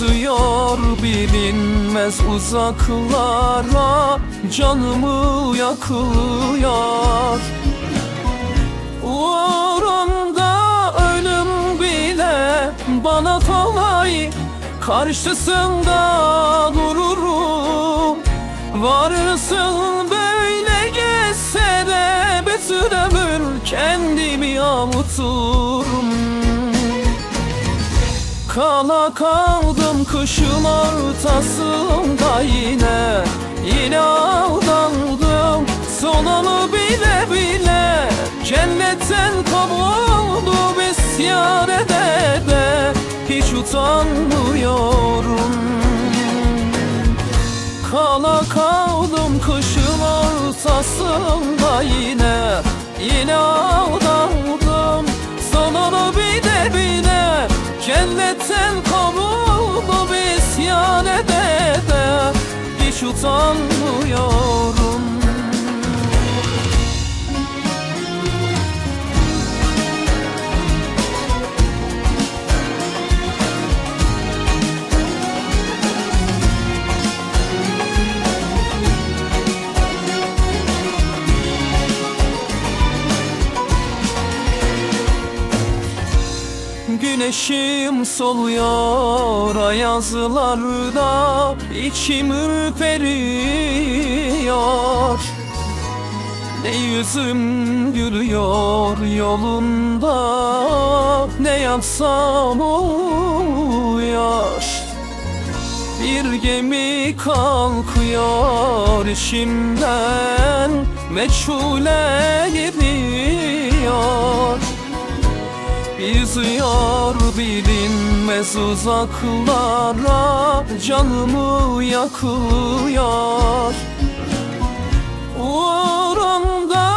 Yüzüyor bilinmez uzaklara Canımı yakıyor Uğrunda ölüm bile bana kolay Karşısında dururum. Varsın böyle geçse de bütün ömür kendimi avuturum Kala kaldım kışın ortasında yine. Yine aldandım sonunu bile bile. Cennetten kovuldu isyan ede de. Hiç utanmıyorum. Kala kaldım kışın ortasında yine. Yine aldandım sonunu bile bile Cennetten kovuldu isyan ede de Hiç utanmıyorum Güneşim soluyor ayazlarda içim ürperiyor. Ne yüzüm gülüyor yolunda Ne yapsam oluyor Bir gemi kalkıyor içimden Meçhule gidiyor Yüzüyor bilinmez uzaklara Canımı yakıyor. Uğrunda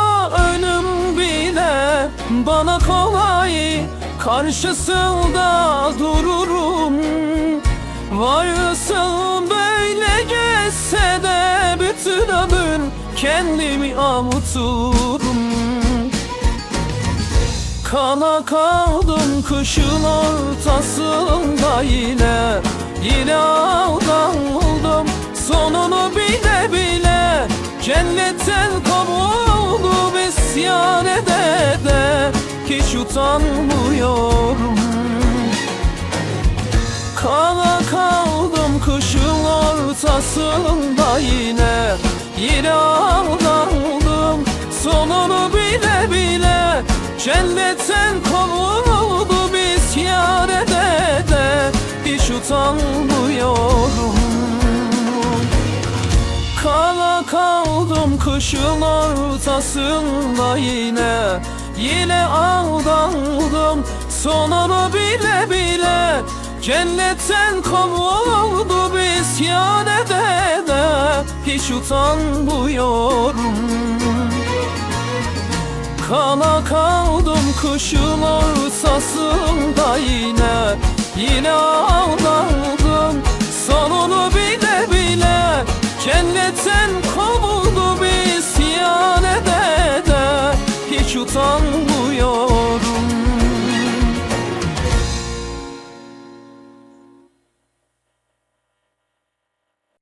ölüm bile bana kolay Karşısında dururum. Varsın böyle geçse de bütün ömür kendimi avuturum Kala kaldım kışın ortasında yine. Yine aldanıldım sonunu bile bile. Cennetten kovuldum isyan ede de. Hiç utanmıyorum. Kala kaldım kışın ortasında yine. Yine aldandım sonunu bile bile Cennetten kovuldu isyan ede de Hiç utanmıyorum. Kala kaldım kışın ortasında yine Yine aldandım. Sonunu bile bile Cennetten kovuldu isyan ede de Hiç utanmıyorum Kışın ortasında yine Yine ağladım Sonunu bile bile Cennetten kovuldu bir isyan de. Hiç utanmıyor